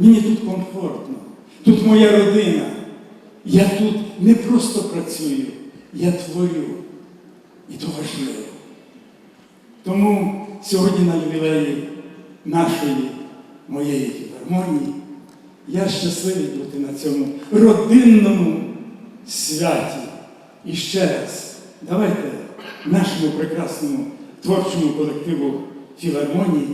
Мені тут комфортно, тут моя родина. Я тут не просто працюю, я творю. І то важливо. Тому сьогодні на ювілеї нашої моєї філармонії я щасливий бути на цьому родинному святі. І ще раз, давайте нашому прекрасному творчому колективу філармонії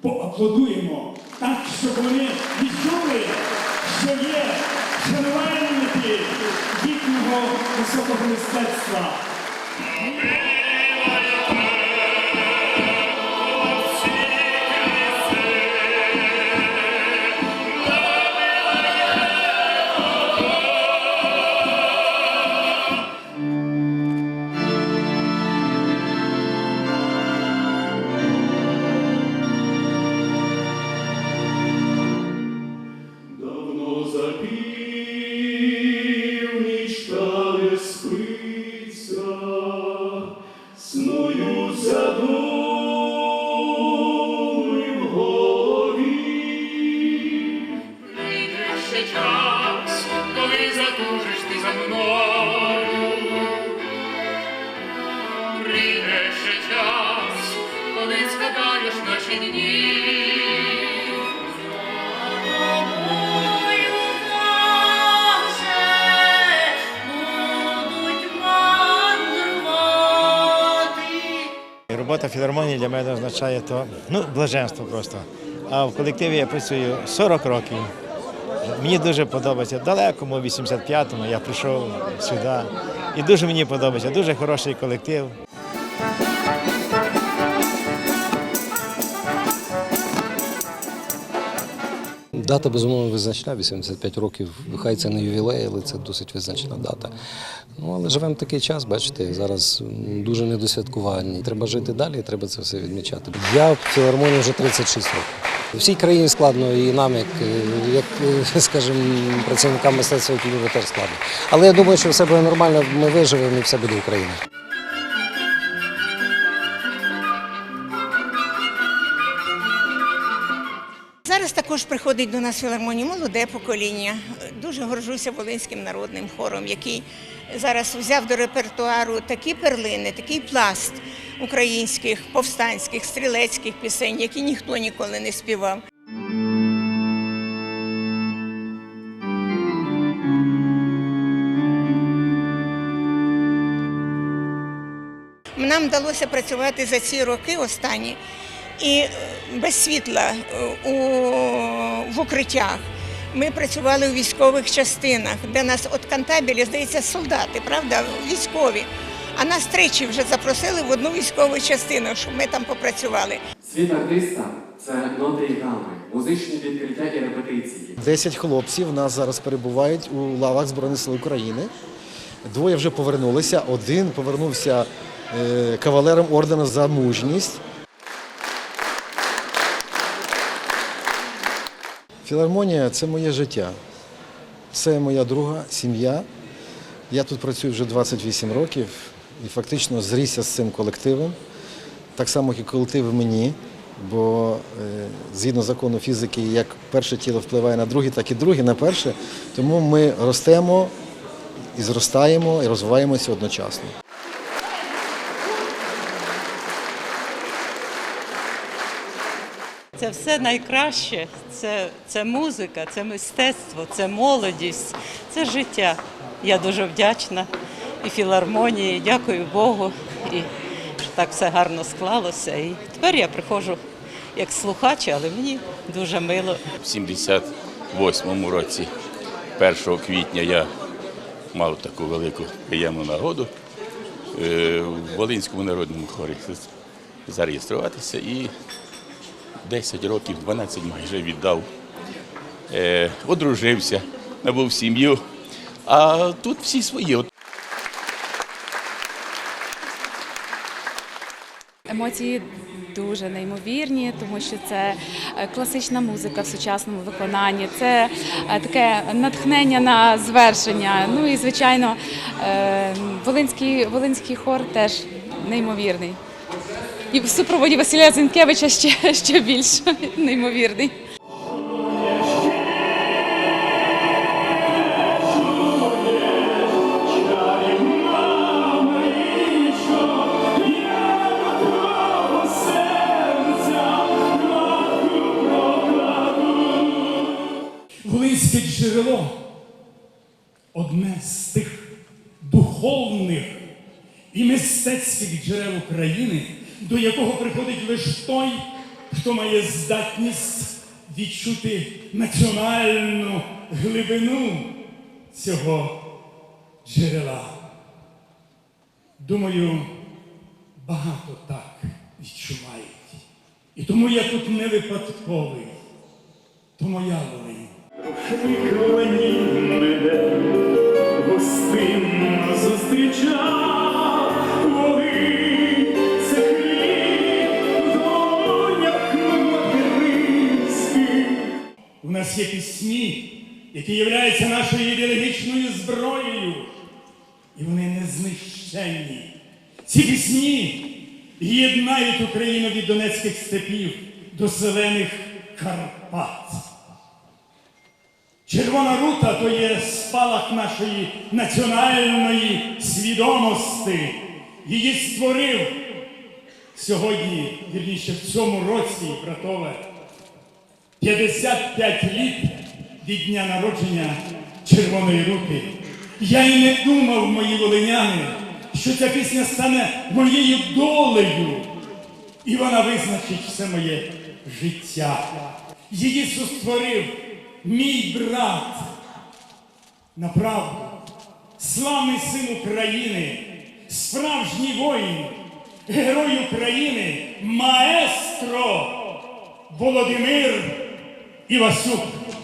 поаплодуємо так, щоб вони відчули, що є шанувальники їхнього високого мистецтва. Робота філармонії для мене означає то ну, блаженство просто. А в колективі я працюю 40 років. Мені дуже подобається. Далекому 85-му я прийшов сюди. І дуже мені подобається. Дуже хороший колектив. Дата безумовно визначна, 85 років. Хай це не ювілей, але це досить визначна дата. Ну але живемо такий час, бачите, зараз дуже недосвяткувальні. Треба жити далі, треба це все відмічати. Я в філармонії вже 36 років. Всій країні складно, і нам, як, як скажімо, працівникам мистецтва і теж складно. Але я думаю, що все буде нормально, ми виживемо і все буде Україна. Зараз також приходить до нас філармонії молоде покоління. Дуже горжуся Волинським народним хором, який зараз взяв до репертуару такі перлини, такий пласт українських повстанських стрілецьких пісень, які ніхто ніколи не співав. Нам вдалося працювати за ці роки останні і без світла е, у, в укриттях. Ми працювали у військових частинах, де нас от кантабелі, здається, солдати, правда, військові. А нас тричі вже запросили в одну військову частину, щоб ми там попрацювали. Світ артиста це ноти і грами, музичні відкриття і репетиції. Десять хлопців нас зараз перебувають у лавах Збройних сил України. Двоє вже повернулися. Один повернувся е, кавалером ордена за мужність. Філармонія це моє життя. Це моя друга сім'я. Я тут працюю вже 28 років і фактично зрісся з цим колективом. Так само, як і колектив мені, бо е, згідно закону фізики, як перше тіло впливає на друге, так і друге на перше. Тому ми ростемо і зростаємо, і розвиваємося одночасно. Це все найкраще. Це, це музика, це мистецтво, це молодість, це життя. Я дуже вдячна і філармонії, дякую Богу, і що так все гарно склалося. І тепер я приходжу як слухач, але мені дуже мило. В 78-му році, 1 квітня, я мав таку велику приємну нагоду е, в Волинському народному хорі зареєструватися і 10 років, 12 майже віддав. Е, Одружився, набув сім'ю, а тут всі свої. Емоції дуже неймовірні, тому що це е, класична музика в сучасному виконанні, це е, таке натхнення на звершення. Ну і звичайно, е, волинський, волинський хор теж неймовірний. І в супроводі Василя Зінкевича ще, ще більш неймовірний. Волинське джерело одне з тих духовних і мистецьких джерел України, до якого приходить лише той, хто має здатність відчути національну глибину цього джерела. Думаю, багато так відчувають. І тому я тут не випадковий, то моя Волинь. У нас є пісні, які являються нашою ідеологічною зброєю, і вони не знищенні. Ці пісні єднають Україну від донецьких степів до зелених Карпат. Червона рута то є спалах нашої національної свідомості. Її створив сьогодні, вірніше в цьому році, братове, 55 літ від дня народження Червоної руки. Я й не думав, мої волиняни, що ця пісня стане моєю долею, і вона визначить все моє життя. Її сотворив мій брат. Направду, славний син України, справжній воїн, герой України, маестро Володимир e o açúcar.